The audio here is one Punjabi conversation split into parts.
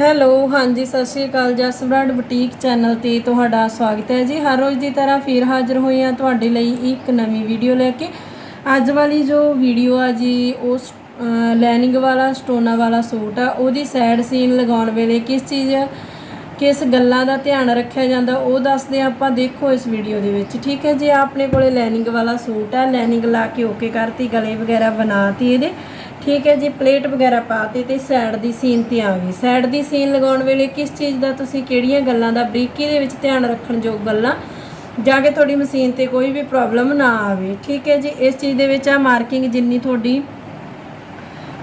ਹੈਲੋ, ਹਾਂਜੀ, ਸਤਿ ਸ਼੍ਰੀ ਅਕਾਲ। ਜਸਬਰਾਡ ਬੁਟੀਕ ਚੈਨਲ ਤੇ ਤੁਹਾਡਾ ਸਵਾਗਤ ਹੈ ਜੀ। ਹਰ ਰੋਜ਼ ਦੀ ਤਰ੍ਹਾਂ ਫਿਰ ਹਾਜ਼ਰ ਹੋਏ ਹਾਂ ਤੁਹਾਡੇ ਲਈ ਇੱਕ ਨਵੀਂ ਵੀਡੀਓ ਲੈ ਕੇ। ਅੱਜ ਵਾਲੀ ਜੋ ਵੀਡੀਓ ਆ ਜੀ, ਉਸ ਲੈਨਿੰਗ ਵਾਲਾ, ਸਟੋਨਾ ਵਾਲਾ ਸੂਟ ਆ, ਉਹਦੀ ਸਾਈਡ ਸੀਨ ਲਗਾਉਣ ਵੇਲੇ ਕਿਸ ਚੀਜ਼ ਕਿਸ ਗੱਲਾਂ ਦਾ ਧਿਆਨ ਰੱਖਿਆ ਜਾਂਦਾ ਉਹ ਦੱਸਦੇ ਹਾਂ ਆਪਾਂ। ਦੇਖੋ ਇਸ ਵੀਡੀਓ ਦੇ ਵਿੱਚ, ਠੀਕ ਹੈ ਜੀ ਆਪਣੇ ਕੋਲੇ ਲੈਨਿੰਗ ਵਾਲਾ ਸੂਟ ਹੈ, ਲੈਨਿੰਗ ਲਾ ਕੇ ਓਕੇ ਕਰਤੀ, ਗਲੇ ਵਗੈਰਾ ਬਣਾਤੀ ਇਹਦੇ। ਠੀਕ ਹੈ ਜੀ, ਪਲੇਟ ਵਗੈਰਾ ਪਾਤੀ ਤੇ ਸਾਈਡ ਦੀ ਸੀਨ ਤੇ ਆ ਗਈ। ਸਾਈਡ ਦੀ ਸੀਨ ਲਗਾਉਣ ਵੇਲੇ ਕਿਸ ਚੀਜ਼ ਦਾ ਤੁਸੀਂ ਕਿਹੜੀਆਂ ਗੱਲਾਂ ਦਾ, ਬਰੀਕੀ ਦੇ ਵਿੱਚ ਧਿਆਨ ਰੱਖਣ ਯੋਗ ਗੱਲਾਂ, ਜਾ ਕੇ ਤੁਹਾਡੀ ਮਸ਼ੀਨ ਤੇ ਕੋਈ ਵੀ ਪ੍ਰੋਬਲਮ ਨਾ ਆਵੇ। ਠੀਕ ਹੈ ਜੀ, ਇਸ ਚੀਜ਼ ਦੇ ਵਿੱਚ ਆ ਮਾਰਕਿੰਗ ਜਿੰਨੀ ਤੁਹਾਡੀ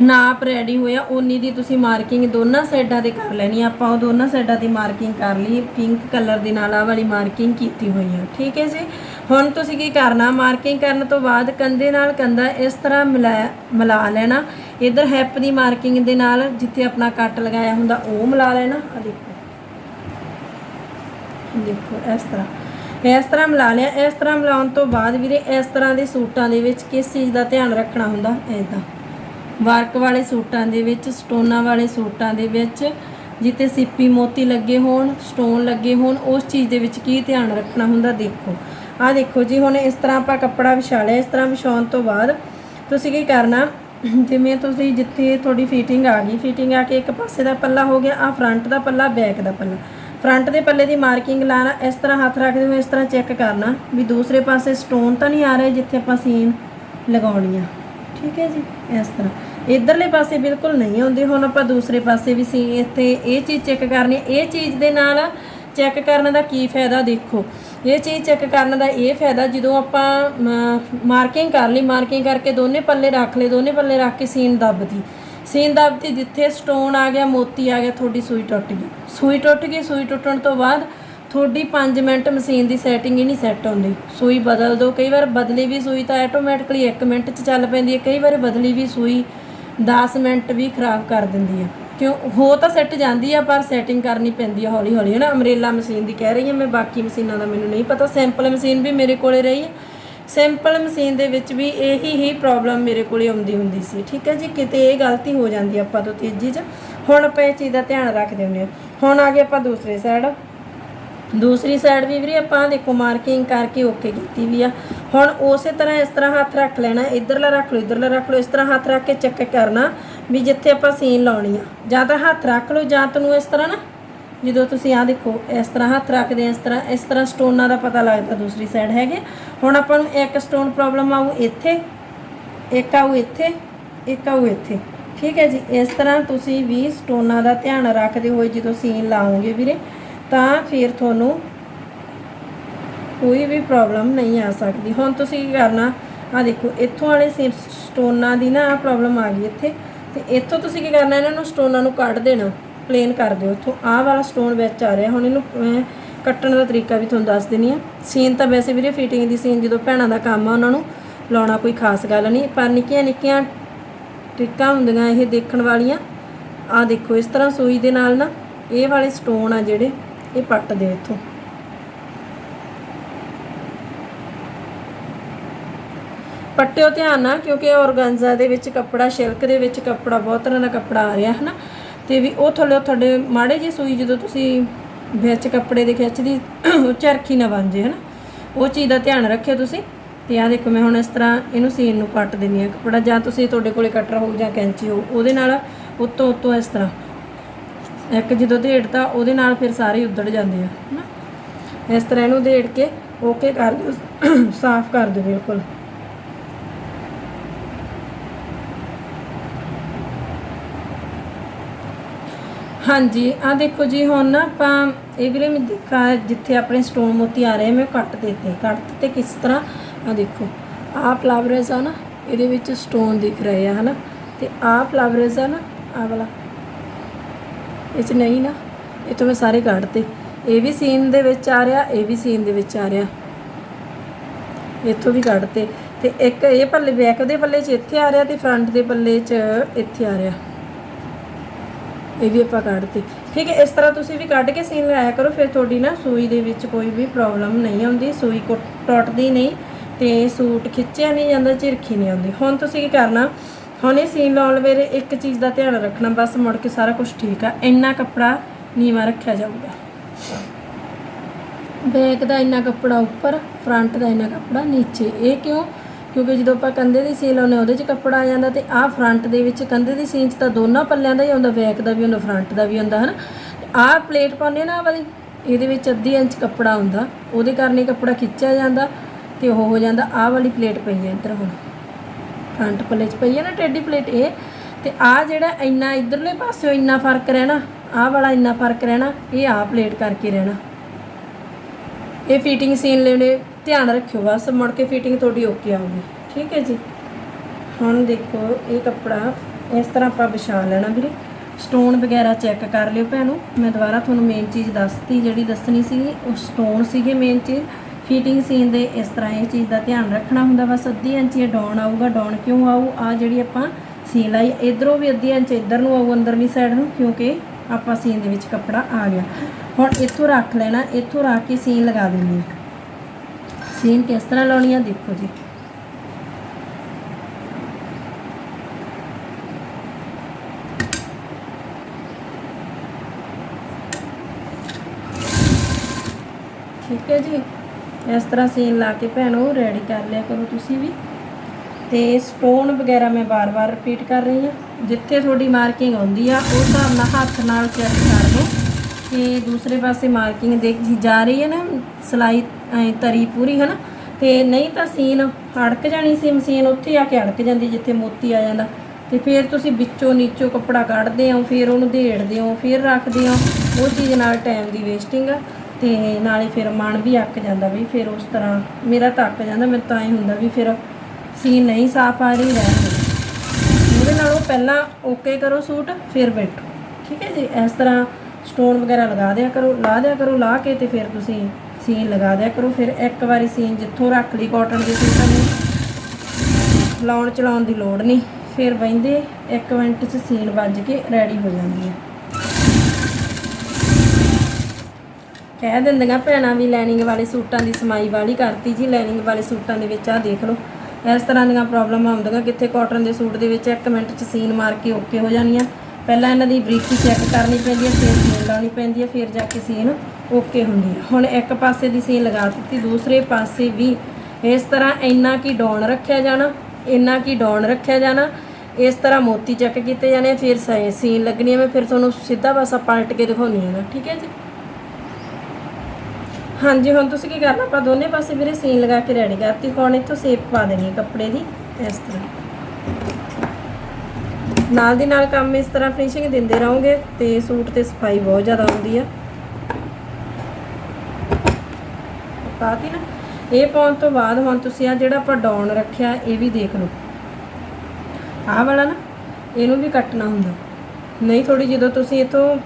ਨਾਪ ਰੈਡੀ ਹੋਇਆ ਓਨੀ ਦੀ ਤੁਸੀਂ ਮਾਰਕਿੰਗ ਦੋਨਾਂ ਸਾਈਡਾਂ ਤੇ ਕਰ ਲੈਣੀ ਆਪਾਂ ਉਹ ਦੋਨਾਂ ਸਾਈਡਾਂ ਦੀ ਮਾਰਕਿੰਗ ਕਰ ਲਈ ਪਿੰਕ ਕਲਰ ਦੇ ਨਾਲ ਆ ਵਾਲੀ ਮਾਰਕਿੰਗ ਕੀਤੀ ਹੋਈ ਆ। ਠੀਕ ਹੈ ਜੀ? ਹੁਣ ਤੁਸੀਂ ਕੀ ਕਰਨਾ? ਮਾਰਕਿੰਗ ਕਰਨ ਤੋਂ ਬਾਅਦ ਕੰਧੇ ਨਾਲ ਕੰਧਾ ਇਸ ਤਰ੍ਹਾਂ ਮਿਲਾ ਮਿਲਾ ਲੈਣਾ। ਇਧਰ ਹੈਪ ਦੀ ਮਾਰਕਿੰਗ ਦੇ ਨਾਲ ਜਿੱਥੇ ਆਪਣਾ ਕੱਟ ਲਗਾਇਆ ਹੁੰਦਾ, ਉਹ ਮਿਲਾ ਲੈਣਾ। ਆ ਦੇਖੋ। ਦੇਖੋ, ਇਸ ਤਰ੍ਹਾਂ। ਇਸ ਤਰ੍ਹਾਂ ਮਿਲਾ ਲਿਆ। ਇਸ ਤਰ੍ਹਾਂ ਮਿਲਾਉਣ ਤੋਂ ਬਾਅਦ ਵੀਰੇ, ਇਸ ਤਰ੍ਹਾਂ ਦੇ ਸੂਟਾਂ ਦੇ ਵਿੱਚ ਕਿਸ ਚੀਜ਼ ਦਾ ਧਿਆਨ ਰੱਖਣਾ ਹੁੰਦਾ? ਐਦਾਂ ਵਰਕ ਵਾਲੇ ਸੂਟਾਂ ਦੇ ਵਿੱਚ, ਸਟੋਨਾਂ ਵਾਲੇ ਸੂਟਾਂ ਦੇ ਵਿੱਚ ਜਿੱਤੇ ਸਿੱਪੀ ਮੋਤੀ ਲੱਗੇ ਹੋਣ, ਸਟੋਨ ਲੱਗੇ ਹੋਣ, ਉਸ ਚੀਜ਼ ਦੇ ਵਿੱਚ ਕੀ ਧਿਆਨ ਰੱਖਣਾ ਹੁੰਦਾ ਦੇਖੋ। ਆਹ ਦੇਖੋ ਜੀ, ਹੁਣ ਇਸ ਤਰ੍ਹਾਂ ਆਪਾਂ ਕੱਪੜਾ ਵਿਛਾ ਲਿਆ, ਇਸ ਤਰ੍ਹਾਂ ਵਿਛਾਉਣ ਤੋਂ ਬਾਅਦ ਤੁਸੀਂ ਕੀ ਕਰਨਾ, ਜਿਵੇਂ ਤੁਸੀਂ ਜਿੱਥੇ ਤੁਹਾਡੀ ਫਿਟਿੰਗ ਆ ਗਈ ਫਿਟਿੰਗ ਆ ਕੇ ਇੱਕ ਪਾਸੇ ਦਾ ਪੱਲਾ ਹੋ ਗਿਆ ਆ ਫਰੰਟ ਦਾ ਪੱਲਾ ਬੈਕ ਦਾ ਪੱਲਾ। ਫਰੰਟ ਦੇ ਪੱਲੇ ਦੀ ਮਾਰਕਿੰਗ ਲਾਣਾ, ਇਸ ਤਰ੍ਹਾਂ ਹੱਥ ਰੱਖਦੇ ਹੋਏ ਇਸ ਤਰ੍ਹਾਂ ਚੈੱਕ ਕਰਨਾ ਵੀ ਦੂਸਰੇ ਪਾਸੇ ਸਟੋਨ ਤਾਂ ਨਹੀਂ ਆ ਰਹੇ ਜਿੱਥੇ ਆਪਾਂ ਸੀਨ ਲਗਾਉਣੀ ਆ। ਠੀਕ ਹੈ ਜੀ, ਇਸ ਤਰ੍ਹਾਂ। ਇਧਰਲੇ ਪਾਸੇ ਬਿਲਕੁਲ ਨਹੀਂ ਆਉਂਦੇ, ਹੁਣ ਆਪਾਂ ਦੂਸਰੇ ਪਾਸੇ ਵੀ ਸੀ, ਇੱਥੇ ਇਹ ਚੀਜ਼ ਚੈੱਕ ਕਰਨੀ, ਇਹ ਚੀਜ਼ ਦੇ ਨਾਲ ਚੈੱਕ ਕਰਨ ਦਾ ਕੀ ਫਾਇਦਾ ਦੇਖੋ। ਇਹ ਚੀਜ਼ ਚੈੱਕ ਕਰਨ ਦਾ ਇਹ ਫਾਇਦਾ ਜਦੋਂ ਆਪਾਂ ਮਾਰਕਿੰਗ ਕਰ ਲਈ ਮਾਰਕਿੰਗ ਕਰਕੇ ਦੋਨੇ ਪੱਲੇ ਰੱਖ ਲਏ, ਦੋਨੇ ਪੱਲੇ ਰੱਖ ਕੇ ਸੀਨ ਦੱਬਦੀ ਸੀਨ ਦੱਬਦੀ ਜਿੱਥੇ ਸਟੋਨ ਆ ਗਿਆ, ਮੋਤੀ ਆ ਗਿਆ, ਤੁਹਾਡੀ ਸੂਈ ਟੁੱਟ ਗਈ। ਸੂਈ ਟੁੱਟ ਗਈ, ਸੂਈ ਟੁੱਟਣ ਤੋਂ ਬਾਅਦ ਤੁਹਾਡੀ 5 ਮਿੰਟ ਮਸ਼ੀਨ ਦੀ ਸੈਟਿੰਗ ਹੀ ਨਹੀਂ ਸੈੱਟ ਹੁੰਦੀ। ਸੂਈ ਬਦਲ ਦਿਓ, ਕਈ ਵਾਰ ਬਦਲੀ ਵੀ ਸੂਈ ਤਾਂ ਆਟੋਮੈਟਿਕਲੀ 1 ਮਿੰਟ 'ਚ ਚੱਲ ਪੈਂਦੀ ਹੈ, ਕਈ ਵਾਰ ਬਦਲੀ ਵੀ ਸੂਈ 10 ਮਿੰਟ ਵੀ ਖਰਾਬ ਕਰ ਦਿੰਦੀ ਹੈ ਕਿਉਂ? ਹੋ ਤਾਂ ਸੈੱਟ ਜਾਂਦੀ ਆ, ਪਰ ਸੈਟਿੰਗ ਕਰਨੀ ਪੈਂਦੀ ਆ ਹੌਲੀ ਹੌਲੀ ਹੈ ਨਾ ਅਮਰੇਲਾ ਮਸ਼ੀਨ ਦੀ ਕਹਿ ਰਹੀ ਹਾਂ ਮੈਂ, ਬਾਕੀ ਮਸ਼ੀਨਾਂ ਦਾ ਮੈਨੂੰ ਨਹੀਂ ਪਤਾ। ਸਿੰਪਲ ਮਸ਼ੀਨ ਵੀ ਮੇਰੇ ਕੋਲੇ ਰਹੀ ਆ। ਸਿੰਪਲ ਮਸ਼ੀਨ ਦੇ ਵਿੱਚ ਵੀ ਇਹੀ ਹੀ ਪ੍ਰੋਬਲਮ ਮੇਰੇ ਕੋਲੇ ਆਉਂਦੀ ਹੁੰਦੀ ਸੀ। ਠੀਕ ਹੈ ਜੀ? ਕਿਤੇ ਇਹ ਗਲਤੀ ਹੋ ਜਾਂਦੀ ਆਪਾਂ ਤੋਂ ਤੀਜੀ 'ਚ। ਹੁਣ ਆਪਾਂ ਇਹ ਚੀਜ਼ ਦਾ ਧਿਆਨ ਰੱਖਦੇ ਹੁੰਦੇ ਹਾਂ ਹੁਣ ਆ ਗਏ ਆਪਾਂ ਦੂਸਰੇ ਸਾਈਡ ਦੂਸਰੀ ਸਾਈਡ ਵੀ ਵੀਰੇ ਆਪਾਂ ਦੇਖੋ ਮਾਰਕਿੰਗ ਕਰਕੇ ਓਕੇ ਕੀਤੀ ਵੀ ਆ। ਹੁਣ ਉਸੇ ਤਰ੍ਹਾਂ ਇਸ ਤਰ੍ਹਾਂ ਹੱਥ ਰੱਖ ਲੈਣਾ, ਇਧਰਲਾ ਰੱਖ ਲਓ, ਇਧਰਲਾ ਰੱਖ ਲਓ, ਇਸ ਤਰ੍ਹਾਂ ਹੱਥ ਰੱਖ ਕੇ ਚੈੱਕ ਕਰਨਾ ਵੀ ਜਿੱਥੇ ਆਪਾਂ ਸੀਨ ਲਾਉਣੀ ਆ। ਜਾਂ ਤਾਂ ਹੱਥ ਰੱਖ ਲਓ ਜਾਂ ਤੁਹਾਨੂੰ ਇਸ ਤਰ੍ਹਾਂ ਨਾ, ਜਦੋਂ ਤੁਸੀਂ ਆ ਦੇਖੋ, ਇਸ ਤਰ੍ਹਾਂ ਹੱਥ ਰੱਖਦੇ ਇਸ ਤਰ੍ਹਾਂ ਇਸ ਤਰ੍ਹਾਂ ਸਟੋਨਾਂ ਦਾ ਪਤਾ ਲੱਗਦਾ ਦੂਸਰੀ ਸਾਈਡ ਹੈਗੇ। ਹੁਣ ਆਪਾਂ ਨੂੰ ਇੱਕ ਸਟੋਨ ਪ੍ਰੋਬਲਮ ਆਊ ਇੱਥੇ, ਇੱਕ ਆਊ ਇੱਥੇ, ਇੱਕ ਆਊ ਇੱਥੇ। ਠੀਕ ਹੈ ਜੀ, ਇਸ ਤਰ੍ਹਾਂ ਤੁਸੀਂ ਵੀ ਸਟੋਨਾਂ ਦਾ ਧਿਆਨ ਰੱਖਦੇ ਹੋਏ ਜਦੋਂ ਸੀਨ ਲਾਓਗੇ ਵੀਰੇ ਤਾਂ ਫਿਰ ਤੁਹਾਨੂੰ ਕੋਈ ਵੀ ਪ੍ਰੋਬਲਮ ਨਹੀਂ ਆ ਸਕਦੀ। ਹੁਣ ਤੁਸੀਂ ਕੀ ਕਰਨਾ ਆ ਦੇਖੋ, ਇੱਥੋਂ ਵਾਲੇ ਸੀ ਸਟੋਨਾਂ ਦੀ ਨਾ ਪ੍ਰੋਬਲਮ ਆ ਗਈ ਇੱਥੇ। ਤੇ ਇੱਥੋਂ ਤੁਸੀਂ ਕੀ ਕਰਨਾ, ਇਹਨਾਂ ਨੂੰ ਸਟੋਨਾਂ ਨੂੰ ਕੱਢ ਦੇਣਾ ਪਲੇਨ ਕਰ ਦਿਓ। ਇੱਥੋਂ ਆਹ ਵਾਲਾ ਸਟੋਨ ਵਿੱਚ ਆ ਰਿਹਾ। ਹੁਣ ਇਹਨੂੰ ਮੈਂ ਕੱਟਣ ਦਾ ਤਰੀਕਾ ਵੀ ਤੁਹਾਨੂੰ ਦੱਸ ਦਿੰਨੀ ਆ ਸੀਨ ਤਾਂ ਵੈਸੇ ਵੀਰੇ ਫਿਟਿੰਗ ਦੀ ਸੀਨ ਜਦੋਂ ਭੈਣਾਂ ਦਾ ਕੰਮ ਆ, ਉਹਨਾਂ ਨੂੰ ਲਾਉਣਾ ਕੋਈ ਖਾਸ ਗੱਲ ਨਹੀਂ। ਪਰ ਨਿੱਕੀਆਂ ਨਿੱਕੀਆਂ ਟ੍ਰਿਕਾਂ ਹੁੰਦੀਆਂ ਇਹ ਦੇਖਣ ਵਾਲੀਆਂ। ਆ ਦੇਖੋ, ਇਸ ਤਰ੍ਹਾਂ ਸੂਈ ਦੇ ਨਾਲ ਨਾ ਇਹ ਵਾਲੇ ਸਟੋਨ ਆ ਜਿਹੜੇ ਇਹ ਪੱਟ ਦਿਓ ਇੱਥੋਂ। ਪੱਟਿਓ ਧਿਆਨ ਨਾਲ, ਕਿਉਂਕਿ ਔਰਗਾਂਜ਼ਾ ਦੇ ਵਿੱਚ ਕੱਪੜਾ, ਸਿਲਕ ਦੇ ਵਿੱਚ ਕੱਪੜਾ, ਬਹੁਤ ਤਰ੍ਹਾਂ ਦਾ ਕੱਪੜਾ ਆ ਰਿਹਾ ਹੈ ਨਾ ਤੇ ਵੀ ਉਹ ਥੱਲੇ, ਤੁਹਾਡੇ ਮਾੜੇ ਜੀ ਸੂਈ ਜਦੋਂ ਤੁਸੀਂ ਵਿੱਚ ਕੱਪੜੇ ਦੇ ਖਿੱਚਦੀ ਉਹ ਚਰਖੀ ਨਾ ਬਣ ਜੇ ਹੈ ਨਾ ਉਹ ਚੀਜ਼ ਦਾ ਧਿਆਨ ਰੱਖਿਓ ਤੁਸੀਂ। ਤੇ ਆ ਦੇਖੋ, ਮੈਂ ਹੁਣ ਇਸ ਤਰ੍ਹਾਂ ਇਹਨੂੰ ਸੀਨ ਨੂੰ ਪੱਟ ਦਿੰਦੀ ਆ ਕੱਪੜਾ ਜਾਂ ਤੁਸੀਂ ਤੁਹਾਡੇ ਕੋਲੇ ਕਟਰ ਹੋਊ ਜਾਂ ਕੈਂਚੀ ਹੋਊ, ਉਹਦੇ ਨਾਲ ਉੱਤੋਂ ਉੱਤੋਂ ਇਸ ਤਰ੍ਹਾਂ ਇੱਕ ਜਦੋਂ ਦੇੜਤਾ ਉਹਦੇ ਨਾਲ ਫਿਰ ਸਾਰੇ ਹੀ ਉੱਧੜ ਜਾਂਦੇ ਆ, ਹਨਾ? ਇਸ ਤਰ੍ਹਾਂ ਇਹਨੂੰ ਢੇੜ ਕੇ ਓਕੇ ਕਰ ਦਿਓ ਸਾਫ਼ ਕਰ ਦਿਓ ਬਿਲਕੁਲ। ਹਾਂਜੀ ਆ ਦੇਖੋ ਜੀ, ਹੁਣ ਨਾ ਆਪਾਂ ਇਹ ਵੀਰੇ ਮੈਂ ਦੇਖਾ, ਜਿੱਥੇ ਆਪਣੇ ਸਟੋਨ ਮੋਤੀ ਆ ਰਹੇ ਮੈਂ ਕੱਟ ਦਿੱਤੇ ਕੱਟ ਦਿੱਤੇ ਕਿਸ ਤਰ੍ਹਾਂ? ਆ ਦੇਖੋ, ਆਹ ਫਲਾਵਰਸ ਆ ਨਾ, ਇਹਦੇ ਵਿੱਚ ਸਟੋਨ ਦਿਖ ਰਹੇ ਆ, ਹਨਾ? ਤੇ ਆਹ ਫਲਾਵਰਸ ਆ ਨਾ, ਆਹ ਵਾਲਾ। ਇਹ ਚ ਨਹੀਂ ਨਾ, ਇਹ ਤੋਂ ਮੈਂ ਸਾਰੇ ਕੱਢਤੇ। ਇਹ ਵੀ ਸੀਨ ਦੇ ਵਿੱਚ ਆ ਰਿਹਾ, ਇਹ ਵੀ ਸੀਨ ਦੇ ਵਿੱਚ ਆ ਰਿਹਾ। ਇੱਥੋਂ ਵੀ ਕੱਢਤੇ। ਤੇ ਇੱਕ ਇਹ ਪੱਲੇ, ਬੈਕ ਦੇ ਪੱਲੇ 'ਚ ਇੱਥੇ ਆ ਰਿਹਾ ਤੇ ਫਰੰਟ ਦੇ ਪੱਲੇ 'ਚ ਇੱਥੇ ਆ ਰਿਹਾ। ਇਹ ਵੀ ਆਪਾਂ ਕੱਢਤੇ। ਠੀਕ ਹੈ, ਇਸ ਤਰ੍ਹਾਂ ਤੁਸੀਂ ਵੀ ਕੱਢ ਕੇ ਸੀਨ ਲਾਇਆ ਕਰੋ, ਫਿਰ ਤੁਹਾਡੀ ਨਾ ਸੂਈ ਦੇ ਵਿੱਚ ਕੋਈ ਵੀ ਪ੍ਰੋਬਲਮ ਨਹੀਂ ਆਉਂਦੀ। ਸੂਈ ਕੋ ਟੁੱਟਦੀ ਨਹੀਂ ਤੇ ਸੂਟ ਖਿੱਚਿਆ ਨਹੀਂ ਜਾਂਦਾ, ਝਿਰਖੀ ਨਹੀਂ ਆਉਂਦੀ। ਹੁਣ ਤੁਸੀਂ ਕੀ ਕਰਨਾ ਹੁਣ ਇਹ ਸੀਨ ਲਾਉਣ ਵੇਲੇ ਇੱਕ ਚੀਜ਼ ਦਾ ਧਿਆਨ ਰੱਖਣਾ ਬਸ ਮੁੜ ਕੇ ਸਾਰਾ ਕੁਝ ਠੀਕ ਆ। ਇੰਨਾ ਕੱਪੜਾ ਨੀਵਾ ਰੱਖਿਆ ਜਾਊਗਾ। ਬੈਕ ਦਾ ਇੰਨਾ ਕੱਪੜਾ ਉੱਪਰ ਫਰੰਟ ਦਾ ਇੰਨਾ ਕੱਪੜਾ ਨੀਚੇ। ਇਹ ਕਿਉਂ? ਕਿਉਂਕਿ ਜਦੋਂ ਆਪਾਂ ਕੰਧੇ ਦੀ ਸੀਨ ਲਾਉਂਦੇ ਹਾਂ, ਉਹਦੇ 'ਚ ਕੱਪੜਾ ਆ ਜਾਂਦਾ ਤੇ ਆਹ ਫਰੰਟ ਦੇ ਵਿੱਚ ਕੰਧੇ ਦੀ ਸੀਨ 'ਚ ਤਾਂ ਦੋਨਾਂ ਪੱਲਿਆਂ ਦਾ ਹੀ ਹੁੰਦਾ ਬੈਕ ਦਾ ਵੀ ਹੁੰਦਾ ਫਰੰਟ ਦਾ ਵੀ ਹੁੰਦਾ ਹਨਾ? ਆਹ ਪਲੇਟ ਪਾਉਂਦੇ ਨਾ ਆਹ ਵਾਲੀ ਇਹਦੇ ਵਿੱਚ ਅੱਧੀ ਇੰਚ ਕੱਪੜਾ ਹੁੰਦਾ ਉਹਦੇ ਕਾਰਨ ਇਹ ਕੱਪੜਾ ਖਿੱਚਿਆ ਜਾਂਦਾ ਤੇ ਉਹ ਹੋ ਜਾਂਦਾ ਆਹ ਵਾਲੀ ਪਲੇਟ ਪਈ ਹੈ ਇੱਧਰ ਹੁਣ। ਫਰੰਟ ਪੱਲੇ 'ਚ ਪਈ ਹੈ ਨਾ ਟੇਢੀ ਪਲੇਟ ਇਹ, ਤੇ ਆਹ ਜਿਹੜਾ ਇੰਨਾ ਇਧਰਲੇ ਪਾਸਿਓਂ ਇੰਨਾ ਫ਼ਰਕ ਰਹਿਣਾ ਆਹ ਵਾਲਾ ਇੰਨਾ ਫ਼ਰਕ ਰਹਿਣਾ, ਇਹ ਆਹ ਪਲੇਟ ਕਰਕੇ ਰਹਿਣਾ। ਇਹ ਫਿਟਿੰਗ ਸੀਨ ਲੈਣੇ ਧਿਆਨ ਰੱਖਿਓ ਬਸ, ਮੁੜ ਕੇ ਫਿਟਿੰਗ ਤੁਹਾਡੀ ਓਕੇ ਆਊਗੀ, ਠੀਕ ਹੈ ਜੀ? ਹੁਣ ਦੇਖੋ ਇਹ ਕੱਪੜਾ, ਇਸ ਤਰ੍ਹਾਂ ਆਪਾਂ ਵਿਛਾ ਲੈਣਾ ਵੀਰੇ। ਸਟੋਨ ਵਗੈਰਾ ਚੈੱਕ ਕਰ ਲਿਓ ਭੈਣੋ, ਮੈਂ ਦੁਬਾਰਾ ਤੁਹਾਨੂੰ ਮੇਨ ਚੀਜ਼ ਦੱਸਤੀ, ਜਿਹੜੀ ਦੱਸਣੀ ਸੀ ਉਹ ਸਟੋਨ ਸੀਗੇ ਮੇਨ ਚੀਜ਼। ਫਿਟਿੰਗ ਸੀਨ ਦੇ ਇਸ ਤਰ੍ਹਾਂ ਇਹ ਚੀਜ਼ ਦਾ ਧਿਆਨ ਰੱਖਣਾ ਹੁੰਦਾ ਬਸ ਅੱਧੀ ਇੰਚ ਇਹ ਡਾਊਨ ਆਊਗਾ ਡਾਊਨ ਕਿਉਂ ਆਊ? ਆ ਜਿਹੜੀ ਆਪਾਂ ਸੀਨ ਲਾਈ, ਇਧਰੋਂ ਵੀ ਅੱਧੀ ਇੰਚ, ਇਧਰ ਨੂੰ ਆਊ ਅੰਦਰਲੀ ਸਾਈਡ ਨੂੰ, ਕਿਉਂਕਿ ਆਪਾਂ ਸੀਨ ਦੇ ਵਿੱਚ ਕੱਪੜਾ ਆ ਗਿਆ। ਹੁਣ ਇੱਥੋਂ ਰੱਖ ਲੈਣਾ, ਇੱਥੋਂ ਰੱਖ ਕੇ ਸੀਨ ਲਗਾ ਦੇਣੀ ਸੀਨ ਕਿਸ ਤਰ੍ਹਾਂ ਲਾਉਣੀ ਆ, ਦੇਖੋ ਜੀ। ਠੀਕ ਹੈ ਜੀ। ਇਸ ਤਰ੍ਹਾਂ ਸੀਨ ਲਾ ਕੇ ਭੈਣੋ ਰੈਡੀ ਕਰ ਲਿਆ ਕਰੋ ਤੁਸੀਂ ਵੀ। ਤੇ ਸਟੋਨ ਵਗੈਰਾ ਮੈਂ ਬਾਰ-ਬਾਰ ਰਿਪੀਟ ਕਰ ਰਹੀ ਹਾਂ। ਜਿੱਥੇ ਤੁਹਾਡੀ ਮਾਰਕਿੰਗ ਆਉਂਦੀ ਆ, ਉਸ ਹਿਸਾਬ ਨਾਲ ਹੱਥ ਨਾਲ ਚੈੱਕ ਕਰ ਲਓ। ਕਿ ਦੂਸਰੇ ਪਾਸੇ ਮਾਰਕਿੰਗ ਦੇਖ ਜਾ ਰਹੀ ਹੈ ਨਾ, ਸਲਾਈ ਤਰੀ ਪੂਰੀ ਹੈ ਨਾ ਤੇ ਨਹੀਂ ਤਾਂ ਸੀਨ ਅੜਕ ਜਾਣੀ ਸੀ, ਮਸ਼ੀਨ ਉੱਥੇ ਆ ਕੇ ਅੜਕ ਜਾਂਦੀ ਜਿੱਥੇ ਮੋਤੀ ਆ ਜਾਂਦਾ। ਤੇ ਫਿਰ ਤੁਸੀਂ ਵਿੱਚੋਂ ਨੀਚੋਂ ਕੱਪੜਾ ਕੱਢਦੇ ਹੋ, ਫਿਰ ਉਹਨੂੰ ਦੇੜਦੇ ਹੋ, ਫਿਰ ਰੱਖਦੇ ਹੋ। ਉਹ ਚੀਜ਼ ਨਾਲ ਟਾਈਮ ਦੀ ਵੇਸਟਿੰਗ ਆ। ਤੇ ਨਾਲੇ ਫਿਰ ਮਨ ਵੀ ਅੱਕ ਜਾਂਦਾ ਵੀ ਫਿਰ ਉਸ ਤਰ੍ਹਾਂ ਮੇਰਾ ਤਾਂ ਅੱਕ ਜਾਂਦਾ, ਮੈਨੂੰ ਤਾਂ ਐ ਹੁੰਦਾ ਵੀ ਫਿਰ ਸੀਨ ਨਹੀਂ ਸਾਫ਼ ਆ ਰਹੀ, ਰਹਿਣ ਉਹਦੇ ਨਾਲੋਂ ਪਹਿਲਾਂ ਓਕੇ ਕਰੋ ਸੂਟ, ਫਿਰ ਬੈਠੋ। ਠੀਕ ਹੈ ਜੀ? ਇਸ ਤਰ੍ਹਾਂ ਸਟੋਨ ਵਗੈਰਾ ਲਗਾ ਦਿਆ ਕਰੋ, ਲਾ ਦਿਆ ਕਰੋ, ਲਾ ਕੇ ਤੇ ਫਿਰ ਤੁਸੀਂ ਸੀਨ ਲਗਾ ਦਿਆ ਕਰੋ। ਫਿਰ ਇੱਕ ਵਾਰੀ ਸੀਨ ਜਿੱਥੋਂ ਰੱਖ ਲਈ ਕਾਟਨ ਦੇ ਸੂਟਾਂ ਨੂੰ। ਲਾਉਣ ਚਲਾਉਣ ਦੀ ਲੋੜ ਨਹੀਂ। ਫਿਰ ਬੈਂਦੇ 1 ਮਿੰਟ 'ਚ ਸੀਨ ਵੱਜ ਕੇ ਰੈਡੀ ਹੋ ਜਾਂਦੀ ਹੈ। ਕਹਿ ਦਿੰਦੀਆਂ ਭੈਣਾਂ ਵੀ ਲਾਈਨਿੰਗ ਵਾਲੇ ਸੂਟਾਂ ਦੀ ਸਮਾਈ ਵਾਲੀ ਕਰਤੀ ਜੀ ਲਾਈਨਿੰਗ ਵਾਲੇ ਸੂਟਾਂ ਦੇ ਵਿੱਚ ਆ ਦੇਖ ਲਓ। ਇਸ ਤਰ੍ਹਾਂ ਦੀਆਂ ਪ੍ਰੋਬਲਮਾਂ ਆਉਂਦੀਆਂ ਕਿੱਥੇ ਕਾਟਨ ਦੇ ਸੂਟ ਦੇ ਵਿੱਚ 1 ਮਿੰਟ 'ਚ ਸੀਨ ਮਾਰ ਕੇ ਓਕੇ ਹੋ ਜਾਣੀਆਂ। ਪਹਿਲਾਂ ਇਹਨਾਂ ਦੀ ਬਰੀਕੀ ਚੈੱਕ ਕਰਨੀ ਪੈਂਦੀ ਹੈ ਫਿਰ ਸੀਨ ਲਾਉਣੀ ਪੈਂਦੀ ਹੈ ਫਿਰ ਜਾ ਕੇ ਸੀਨ ਓਕੇ ਹੁੰਦੀ ਹੈ। ਹੁਣ ਇੱਕ ਪਾਸੇ ਦੀ ਸੀਨ ਲਗਾ ਦਿੱਤੀ ਦੂਸਰੇ ਪਾਸੇ ਵੀ ਇਸ ਤਰ੍ਹਾਂ ਇੰਨਾ ਕੀ ਡਾਊਨ ਰੱਖਿਆ ਜਾਣਾ ਇੰਨਾ ਕੀ ਡਾਊਨ ਰੱਖਿਆ ਜਾਣਾ ਇਸ ਤਰ੍ਹਾਂ ਮੋਤੀ ਚੈੱਕ ਕੀਤੇ ਜਾਣੇ ਆ, ਫਿਰ ਸ- ਸੀਨ ਲੱਗਣੀ ਹੈ ਮੈਂ ਫਿਰ ਤੁਹਾਨੂੰ ਸਿੱਧਾ ਪਾਸਾ ਪਲਟ ਕੇ ਦਿਖਾਉਣੀ ਹੈ ਠੀਕ ਹੈ ਜੀ? ਹਾਂਜੀ, ਹੁਣ ਤੁਸੀਂ ਕੀ ਕਰਨਾ? ਆਪਾਂ ਦੋਨੇ ਪਾਸੇ ਵੀਰੇ ਸੀਨ ਲਗਾ ਕੇ ਰੈਡੀ ਕਰਤੀ। ਹੁਣ ਇੱਥੋਂ ਸੇਪ ਪਾ ਦੇਣੀ ਹੈ ਕੱਪੜੇ ਦੀ, ਇਸ ਤਰ੍ਹਾਂ। ਨਾਲ ਦੀ ਨਾਲ ਕੰਮ ਇਸ ਤਰ੍ਹਾਂ ਫਿਨਿਸ਼ਿੰਗ ਦਿੰਦੇ ਰਹੋਗੇ ਤੇ ਸੂਟ ਤੇ ਸਫ਼ਾਈ ਬਹੁਤ ਜ਼ਿਆਦਾ ਹੁੰਦੀ ਆ। ਪਾਤੀ ਨਾ। ਇਹ ਪਾਉਣ ਤੋਂ ਬਾਅਦ ਹੁਣ ਤੁਸੀਂ ਆ ਜਿਹੜਾ ਆਪਾਂ ਡਾਊਨ ਰੱਖਿਆ, ਇਹ ਵੀ ਦੇਖ ਲਓ। ਆਹ ਵਾਲਾ ਨਾ, ਇਹਨੂੰ ਵੀ ਕੱਟਣਾ ਹੁੰਦਾ। ਨਹੀਂ ਥੋੜੀ ਜਦੋਂ ਤੁਸੀਂ ਇਥੋਂ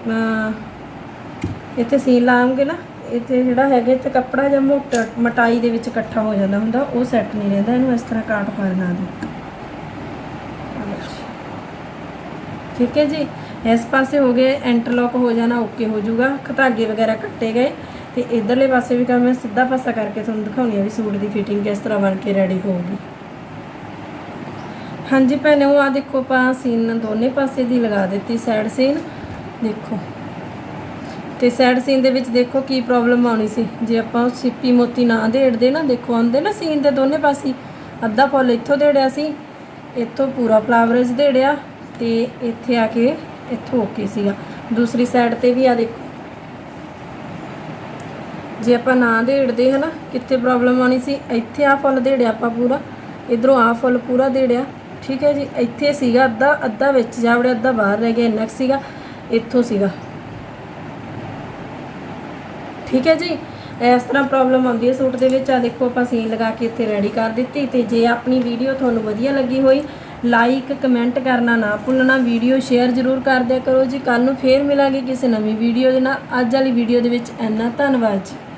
ਇੱਥੇ ਸੀਨ ਲਾਉਂਗੇ ਨਾ ਇੱਥੇ ਜਿਹੜਾ ਹੈਗਾ, ਇੱਥੇ ਕੱਪੜਾ ਜਾਂ ਮੋਟਾ, ਮਟਾਈ ਦੇ ਵਿੱਚ ਇਕੱਠਾ ਹੋ ਜਾਂਦਾ ਹੁੰਦਾ, ਉਹ ਸੈੱਟ ਨਹੀਂ ਰਹਿੰਦਾ, ਇਹਨੂੰ ਇਸ ਤਰ੍ਹਾਂ ਕਾਟ ਕਰਨਾ ਦੇਣਾ ਠੀਕ ਹੈ ਜੀ? ਇਸ ਪਾਸੇ ਹੋ ਗਏ ਇੰਟਰਲੌਕ ਹੋ ਜਾਣਾ ਓਕੇ ਹੋ ਜਾਊਗਾ। ਧਾਗੇ ਵਗੈਰਾ ਕੱਟੇ ਗਏ, ਤੇ ਇਧਰਲੇ ਪਾਸੇ ਵੀ ਕੰਮ ਮੈਂ ਸਿੱਧਾ ਪਾਸਾ ਕਰਕੇ ਤੁਹਾਨੂੰ ਦਿਖਾਉਣੀ ਆ ਵੀ ਸੂਟ ਦੀ ਫਿਟਿੰਗ ਕਿਸ ਤਰ੍ਹਾਂ ਬਣ ਕੇ ਰੈਡੀ ਹੋਊਗੀ। ਹਾਂਜੀ ਭੈਣੋ ਆ ਦੇਖੋ, ਆਪਾਂ ਸੀਨ ਦੋਨੇ ਪਾਸੇ ਦੀ ਲਗਾ ਦਿੱਤੀ ਸਾਈਡ ਸੀਨ। ਦੇਖੋ। ਤੇ ਸੈਡ ਸੀਨ ਦੇ ਵਿੱਚ ਦੇਖੋ ਕੀ ਪ੍ਰੋਬਲਮ ਆਉਣੀ ਸੀ। ਜੇ ਆਪਾਂ ਉਹ ਸਿੱਪੀ ਮੋਤੀ ਨਾ ਦੇੜਦੇ ਨਾ, ਦੇਖੋ ਆਉਂਦੇ ਨਾ ਸੀਨ ਦੇ ਦੋਨੇ ਪਾਸੇ। ਅੱਧਾ ਫੁੱਲ ਇੱਥੋਂ ਦੇੜਿਆ ਸੀ, ਇੱਥੋਂ ਪੂਰਾ ਫਲਾਵਰੇਜ ਦੇੜਿਆ ਤੇ ਇੱਥੇ ਆ ਕੇ ਇੱਥੋਂ ਓਕੇ ਸੀਗਾ। ਦੂਸਰੀ ਸਾਈਡ ਤੇ ਵੀ ਆ ਦੇਖੋ। ਜੇ ਆਪਾਂ ਨਾ ਦੇੜਦੇ ਹਨਾ, ਕਿੱਥੇ ਪ੍ਰੋਬਲਮ ਆਉਣੀ ਸੀ, ਇੱਥੇ ਆ ਫੁੱਲ ਦੇੜਿਆ ਆਪਾਂ ਪੂਰਾ, ਇਧਰੋਂ ਆ ਫੁੱਲ ਪੂਰਾ ਦੇੜਿਆ। ਠੀਕ ਹੈ ਜੀ, ਇੱਥੇ ਸੀਗਾ ਅੱਧਾ ਅੱਧਾ ਵਿੱਚ ਜਾ ਵੜਿਆ, ਅੱਧਾ ਬਾਹਰ ਰਹਿ ਗਿਆ, ਇੰਨਾ ਕੁ ਸੀਗਾ, ਇੱਥੋਂ ਸੀਗਾ। ਠੀਕ ਹੈ ਜੀ? ਇਸ ਤਰ੍ਹਾਂ ਪ੍ਰੋਬਲਮ ਆਉਂਦੀ ਹੈ ਸੂਟ ਦੇ ਵਿੱਚ। ਆ ਦੇਖੋ, ਆਪਾਂ ਸੀਨ ਲਗਾ ਕੇ ਇੱਥੇ ਰੈਡੀ ਕਰ ਦਿੱਤੀ ਤੇ ਜੇ ਆਪਣੀ ਵੀਡੀਓ ਤੁਹਾਨੂੰ ਵਧੀਆ ਲੱਗੀ ਹੋਈ ਲਾਈਕ ਕਮੈਂਟ ਕਰਨਾ ਨਾ ਭੁੱਲਣਾ। ਵੀਡੀਓ ਸ਼ੇਅਰ ਜ਼ਰੂਰ ਕਰ ਦਿਆ ਕਰੋ ਜੀ। ਕੱਲ ਨੂੰ ਫੇਰ ਮਿਲਾਂਗੇ ਕਿਸੇ ਨਵੀਂ ਵੀਡੀਓ ਦੇ ਨਾਲ। ਅੱਜ ਵਾਲੀ ਵੀਡੀਓ ਦੇ ਵਿੱਚ ਇੰਨਾ ਧੰਨਵਾਦ ਜੀ।